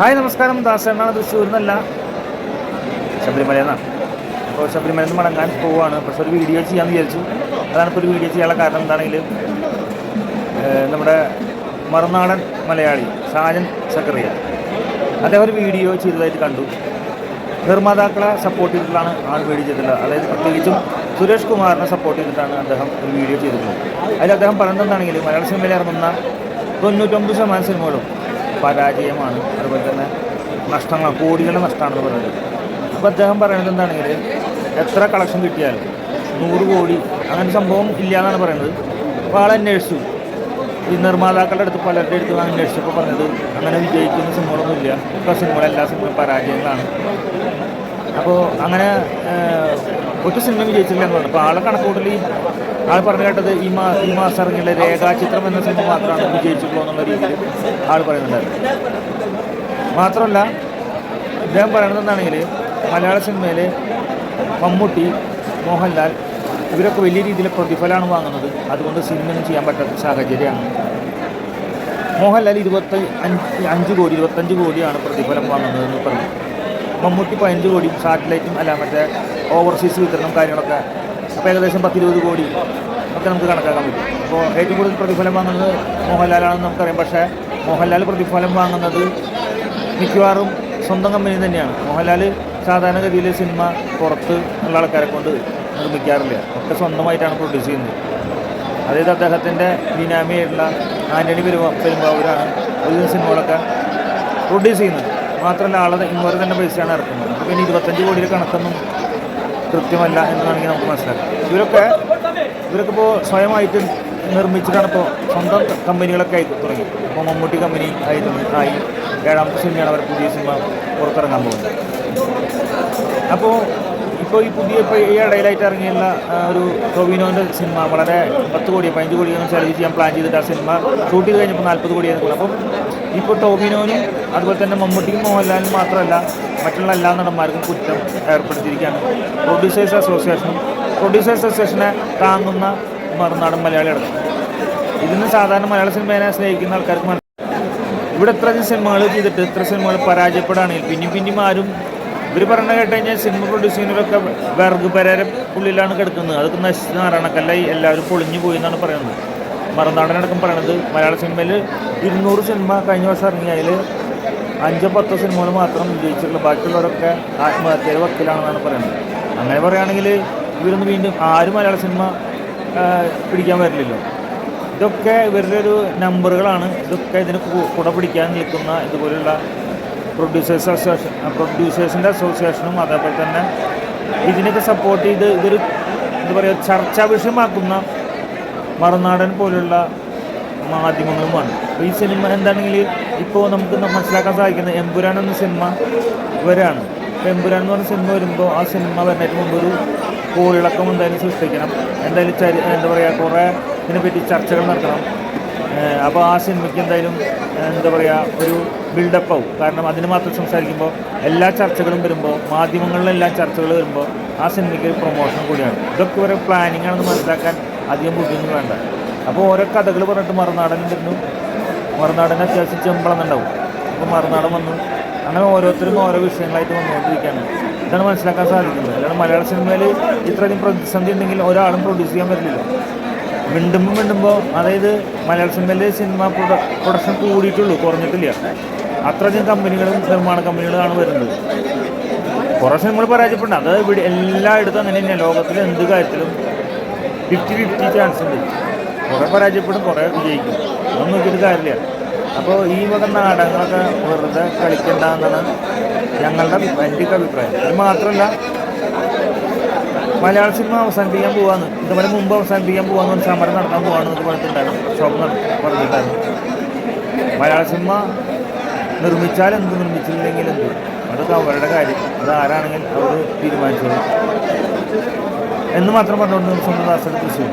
Hi നമസ്കാരം. ദാസനാണ് തൃശ്ശൂരിൽ നിന്നല്ല ശബരിമല എന്നാണ് അപ്പോൾ ശബരിമലയിൽ നിന്ന് മടങ്ങാൻ പോവുകയാണ് പക്ഷെ ഒരു വീഡിയോ ചെയ്യാമെന്ന് വിചാരിച്ചു. അതാണ് ഇപ്പോൾ ഒരു വീഡിയോ ചെയ്യാനുള്ള കാരണം എന്താണെങ്കിൽ നമ്മുടെ മറുനാടൻ മലയാളി സാജൻ സക്കറിയ. അദ്ദേഹം ഒരു വീഡിയോ ചെയ്തതായിട്ട് കണ്ടു. നിർമ്മാതാക്കളെ സപ്പോർട്ട് ചെയ്തിട്ടാണ് ആൾ വീഡിയോ ചെയ്തിട്ടുള്ളത്. അതായത് പ്രത്യേകിച്ചും സുരേഷ് കുമാറിനെ സപ്പോർട്ട് ചെയ്തിട്ടാണ് അദ്ദേഹം ഒരു വീഡിയോ ചെയ്തിട്ടുള്ളത്. അതിൽ അദ്ദേഹം പറയുന്നത് എന്താണെങ്കിൽ മലയാള സിനിമയിൽ ഇറങ്ങുന്ന തൊണ്ണൂറ്റൊമ്പത് ശതമാനം സിനിമകളും പരാജയമാണ്. അതുപോലെ തന്നെ നഷ്ടങ്ങൾ കോടികളുടെ നഷ്ടമാണെന്ന് പറയുന്നത്. അപ്പോൾ അദ്ദേഹം പറയുന്നത് എന്താണെങ്കിൽ എത്ര കളക്ഷൻ കിട്ടിയാലും നൂറ് കോടി അങ്ങനെ സംഭവം ഇല്ല എന്നാണ് പറയുന്നത്. അപ്പോൾ ആൾ അന്വേഷിച്ചു. ഈ നിർമ്മാതാക്കളുടെ അടുത്ത് പലരുടെ അടുത്ത് അന്വേഷിച്ചപ്പോൾ പറഞ്ഞത് അങ്ങനെ വിജയിക്കുന്ന സിനിമകളൊന്നുമില്ല. ഇപ്പോൾ സിനിമകൾ എല്ലാ സിനിമയും പരാജയങ്ങളാണ്. അപ്പോൾ അങ്ങനെ ഒറ്റ സിനിമ വിജയിച്ചില്ല എന്നുള്ളത് അപ്പോൾ ആളെ കണക്കൂട്ടൽ ആൾ പറഞ്ഞു കേട്ടത് ഈ മാ ഈ മാസം ഇറങ്ങിയുള്ള രേഖാചിത്രം എന്ന സിനിമ മാത്രമാണ് വിജയിച്ചിട്ടുള്ളൂ എന്നുള്ള രീതിയിൽ ആൾ പറയുന്നുണ്ടായിരുന്നു. മാത്രമല്ല ഇദ്ദേഹം പറയുന്നത് എന്താണെങ്കിൽ മലയാള സിനിമയിൽ മമ്മൂട്ടി മോഹൻലാൽ ഇവരൊക്കെ വലിയ രീതിയിൽ പ്രതിഫലമാണ് വാങ്ങുന്നത്. അതുകൊണ്ട് സിനിമയൊന്നും ചെയ്യാൻ പറ്റാത്ത സാഹചര്യമാണ്. മോഹൻലാൽ ഇരുപത്തി അഞ്ച് അഞ്ച് കോടി ഇരുപത്തഞ്ച് കോടിയാണ് പ്രതിഫലം വാങ്ങുന്നതെന്ന് പറഞ്ഞു. മമ്മൂട്ടി പതിനഞ്ച് കോടി സാറ്റലൈറ്റും അല്ല മറ്റേ ഓവർസീസ് വിതരണം കാര്യങ്ങളൊക്കെ. അപ്പോൾ ഏകദേശം പത്തിരുപത് കോടി ഒക്കെ നമുക്ക് കണക്കാക്കാൻ പറ്റും. അപ്പോൾ ഏറ്റവും കൂടുതൽ പ്രതിഫലം വാങ്ങുന്നത് മോഹൻലാലാണെന്ന് നമുക്കറിയാം. പക്ഷേ മോഹൻലാൽ പ്രതിഫലം വാങ്ങുന്നത് മിക്കവാറും സ്വന്തം കമ്പനി തന്നെയാണ്. മോഹൻലാൽ സാധാരണഗതിയിൽ സിനിമ പുറത്ത് ഉള്ള ആൾക്കാരെ കൊണ്ട് നിർമ്മിക്കാറില്ല. ഒക്കെ സ്വന്തമായിട്ടാണ് പ്രൊഡ്യൂസ് ചെയ്യുന്നത്. അതായത് അദ്ദേഹത്തിന്റെ ബിനാമിയായിട്ടുള്ള ആന്റണി പെരുമ പെരുമ്പാവൂരാണ് ഒരു സിനിമകളൊക്കെ പ്രൊഡ്യൂസ് ചെയ്യുന്നത്. മാത്രമല്ല ആളെ ഇവർ തന്നെ പൈസയാണ് ഇറക്കുന്നത്. അപ്പോൾ ഇനി ഇരുപത്തഞ്ച് കോടിയുടെ കണക്കൊന്നും കൃത്യമല്ല എന്ന് വേണമെങ്കിൽ നമുക്ക് മനസ്സിലാക്കാം. ഇവരൊക്കെ ഇവരൊക്കെ ഇപ്പോൾ സ്വയമായിട്ട് നിർമ്മിച്ചിട്ടാണ് ഇപ്പോൾ സ്വന്തം കമ്പനികളൊക്കെ ആയി തുടങ്ങി. ഇപ്പോൾ മമ്മൂട്ടി കമ്പനി ആയി ആയി. ഏഴാമത്തെ സിനിമയാണ് അവർ പുതിയ സിനിമ പുറത്തിറങ്ങാൻ പോകുന്നത്. അപ്പോൾ ഇപ്പോൾ ഈ പുതിയ ഇപ്പോൾ ഈ ഇടയിലായിട്ട് ഇറങ്ങിയുള്ള ഒരു ടൊവിനോന്റെ സിനിമ വളരെ പത്ത് കോടി പതിനഞ്ച് കോടി ചെലവ് ചെയ്യാൻ പ്ലാൻ ചെയ്തിട്ട് ആ സിനിമ ഷൂട്ട് ചെയ്ത് കഴിഞ്ഞപ്പോൾ നാൽപ്പത് കോടിയായിരുന്നു അപ്പം ഇപ്പോൾ ടോവിനോനും അതുപോലെ തന്നെ മമ്മൂട്ടിക്കും മോഹൻലാലിനും മാത്രമല്ല മറ്റുള്ള എല്ലാ നടന്മാർക്കും കുറ്റം ഏർപ്പെടുത്തിയിരിക്കുകയാണ്. പ്രൊഡ്യൂസേഴ്സ് അസോസിയേഷനും പ്രൊഡ്യൂസേഴ്സ് അസോസിയേഷനെ താങ്ങുന്ന മറുനാടൻ മലയാളി അടക്കം. ഇതിന് സാധാരണ മലയാള സിനിമയെ സ്നേഹിക്കുന്ന ആൾക്കാർക്ക് ഇവിടെ എത്ര സിനിമകൾ ചെയ്തിട്ട് എത്ര സിനിമകൾ പരാജയപ്പെടുകയാണെങ്കിൽ പിന്നെയും പിന്നെയും ആരും ഇവർ പറഞ്ഞ കേട്ട് കഴിഞ്ഞാൽ സിനിമ പ്രൊഡ്യൂസ് ചെയ്യുന്നവരൊക്കെ വിറക് പരര ഉള്ളിലാണ് കിടക്കുന്നത്. അതൊക്കെ നശിച്ച് നാരായണക്കല്ലായി എല്ലാവരും പൊളിഞ്ഞു പോയി എന്നാണ് പറയുന്നത്. മറുനാടനടക്കം പറയണത്. മലയാള സിനിമയിൽ ഇരുന്നൂറ് സിനിമ കഴിഞ്ഞ വർഷം ഇറങ്ങിയതിൽ അഞ്ചോ പത്തോ സിനിമകൾ മാത്രം വിജയിച്ചിട്ടുള്ളൂ. ബാക്കിയുള്ളവരൊക്കെ ആത്മഹത്യയുടെ വക്കിലാണെന്നാണ് പറയുന്നത്. അങ്ങനെ പറയുകയാണെങ്കിൽ ഇവരൊന്നും വീണ്ടും ആരും മലയാള സിനിമ പിടിക്കാൻ വരില്ലല്ലോ. ഇതൊക്കെ ഇവരുടെ ഒരു നമ്പറുകളാണ്. ഇതൊക്കെ ഇതിന് കുട പിടിക്കാൻ നിൽക്കുന്ന ഇതുപോലുള്ള പ്രൊഡ്യൂസേഴ്സ് അസോസിയേഷൻ പ്രൊഡ്യൂസേഴ്സിന്റെ അസോസിയേഷനും അതേപോലെ തന്നെ ഇതിനൊക്കെ സപ്പോർട്ട് ചെയ്ത് ഇതൊരു എന്താ പറയുക ചർച്ചാ വിഷയമാക്കുന്ന മറുനാടൻ പോലുള്ള മാധ്യമങ്ങളുമാണ് അപ്പോൾ ഈ സിനിമ എന്താണെങ്കിൽ ഇപ്പോൾ നമുക്ക് മനസ്സിലാക്കാൻ സാധിക്കുന്നത് എമ്പുരാൻ എന്ന സിനിമ വരാണ് ഇപ്പോൾ എമ്പുരാൻ എന്ന് പറഞ്ഞ സിനിമ വരുമ്പോൾ ആ സിനിമ വരുന്നതിന് മുമ്പ് ഒരു കോളിളക്കം എന്തായാലും സൃഷ്ടിക്കണം. എന്തായാലും ചരി എന്താ പറയുക കുറേ ഇതിനെപ്പറ്റി ചർച്ചകൾ നടത്തണം അപ്പോൾ ആ സിനിമയ്ക്ക് എന്തായാലും എന്താ പറയുക ഒരു ബിൽഡപ്പ് ആവും. കാരണം അതിന് മാത്രം സംസാരിക്കുമ്പോൾ എല്ലാ ചർച്ചകളും വരുമ്പോൾ മാധ്യമങ്ങളിലെല്ലാം ചർച്ചകൾ വരുമ്പോൾ ആ സിനിമയ്ക്ക് ഒരു പ്രൊമോഷൻ കൂടിയാണ്. ഇതൊക്കെ ഒരു പ്ലാനിങ് ആണെന്ന് മനസ്സിലാക്കാൻ അധികം ബുദ്ധിയൊന്നും വേണ്ട. അപ്പോൾ ഓരോ കഥകൾ പറഞ്ഞിട്ട് മറുനാടൻ വരുന്നു. മറുനാടൻ അത്യാവശ്യം ചെമ്പളം ഉണ്ടാവും അപ്പോൾ മറുനാടൻ വന്നു. അങ്ങനെ ഓരോരുത്തരും ഓരോ വിഷയങ്ങളായിട്ട് വന്നുകൊണ്ടിരിക്കുകയാണ്. ഇതാണ് മനസ്സിലാക്കാൻ സാധിക്കുന്നത്. അല്ലാതെ മലയാള സിനിമയിൽ ഇത്രയധികം പ്രതിസന്ധി ഉണ്ടെങ്കിൽ ഒരാളും പ്രൊഡ്യൂസ് ചെയ്യാൻ പറ്റില്ല. മിണ്ടുമ്പോൾ മിണ്ടുമ്പോൾ അതായത് മലയാള സിനിമയിൽ സിനിമ പ്രൊഡക്ഷൻ കൂടിയിട്ടുള്ളൂ കുറഞ്ഞിട്ടില്ല. അത്രയധികം കമ്പനികളും നിർമ്മാണ കമ്പനികളാണ് വരുന്നത്. കുറേ സിനിമകൾ പരാജയപ്പെടുന്നുണ്ട്. അത് ഇവിടെ എല്ലായിടത്തും അങ്ങനെ തന്നെയാണ്. ലോകത്തിൽ എന്ത് കാര്യത്തിലും ഫിഫ്റ്റി ഫിഫ്റ്റി ചാൻസ് ഉണ്ട്. കുറേ പരാജയപ്പെടും കുറേ വിജയിക്കും. ഒന്നും നോക്കിയിട്ട് കാര്യമില്ല. അപ്പോൾ ഈ വക നാടകങ്ങളൊക്കെ വെറുതെ കളിക്കണ്ട എന്നാണ് ഞങ്ങളുടെ എന്റെ ഒക്കെ അഭിപ്രായം. അത് മാത്രമല്ല മലയാള സിനിമ അവസാനിപ്പിക്കാൻ പോവാന്ന് ഇതുപോലെ മുമ്പ് അവസാനിപ്പിക്കാൻ പോവാന്ന് പറഞ്ഞ് സമരം നടത്താൻ പോവാണെന്നൊക്കെ പറഞ്ഞിട്ടുണ്ടായിരുന്നു. ഷോപ്പ് നട- പറഞ്ഞിട്ടുണ്ടായിരുന്നു. മലയാള സിനിമ നിർമ്മിച്ചാൽ എന്ത് നിർമ്മിച്ചില്ലെങ്കിൽ എന്ത്? അതൊക്കെ അവരുടെ കാര്യം. അത് ആരാണെങ്കിൽ അവർ തീരുമാനിച്ചത് എന്ന് മാത്രം പറഞ്ഞുകൊണ്ട് സ്വന്തം ദാസയുടെ തൃശ്ശൂർ